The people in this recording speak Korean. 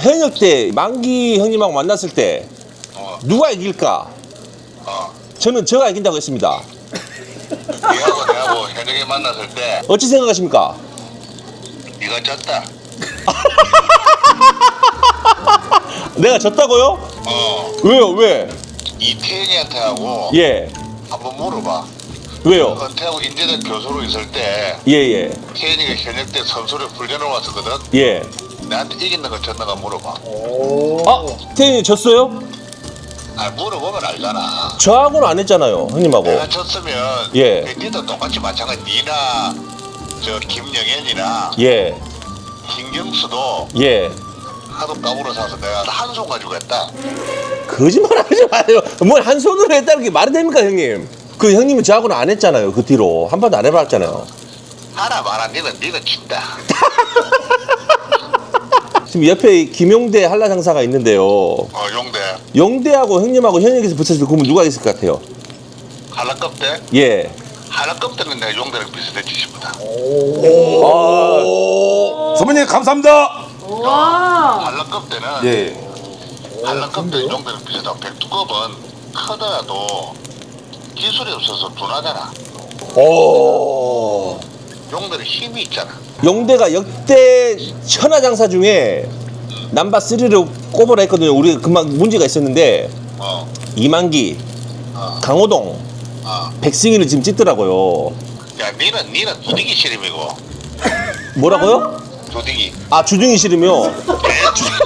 현역 때 만기 형님하고 만났을 때 어, 누가 이길까? 어. 저는 제가 이긴다고 했습니다. 니하고 내하고 현역에 만났을 때 어찌 생각하십니까? 네가 졌다. 내가 졌다고요? 어, 왜요? 왜? 이태현이한테 하고 예. 한번 물어봐. 왜요? 은퇴하고 인제대 교수로 있을 때 예, 예. 태현이가 현역 때 선수를 훈련을 왔었거든. 예. 나한테 이긴다가 졌나가 물어봐. 아, 태인이 졌어요? 아, 물어보면 알잖아. 저하고는 안 했잖아요, 형님하고. 내가 졌으면 예. 그 니도 똑같이 마찬가지. 니나 저 김영현이나 예. 김경수도 예. 하도 까불어 사서 내가 한 손 가지고 했다. 거짓말 하지 마요. 뭘 한 손으로 했다는 게 말이 됩니까, 형님? 그 형님은 저하고는 안 했잖아요, 그 뒤로. 한 번도 안 해봤잖아요. 하나 말한 니는 니는 진다. 지금 옆에 김용대 한라장사가 있는데요. 어, 용대. 용대하고 형님하고 현역에서 붙였을 때 그러면 누가 있을 것 같아요? 한라급 때? 예. 한라급 때는 내가 용대랑 비슷했지 싶다. 아, 선배님 감사합니다. 와. 한라급 때는 예. 한라급 때 용대랑 비슷하고 백두급은 크더라도 기술이 없어서 둔하잖아. 오. 용대는 힘이 있잖아. 용대가 역대 천하장사 중에 남바 3를 꼽으라 했거든요. 우리 금방 문제가 있었는데 어, 이만기, 어, 강호동, 어. 백승희를 지금 찍더라고요. 야, 니는 니는 두디기 씨름이고 뭐라고요? 두디기. 아 주둥이. 개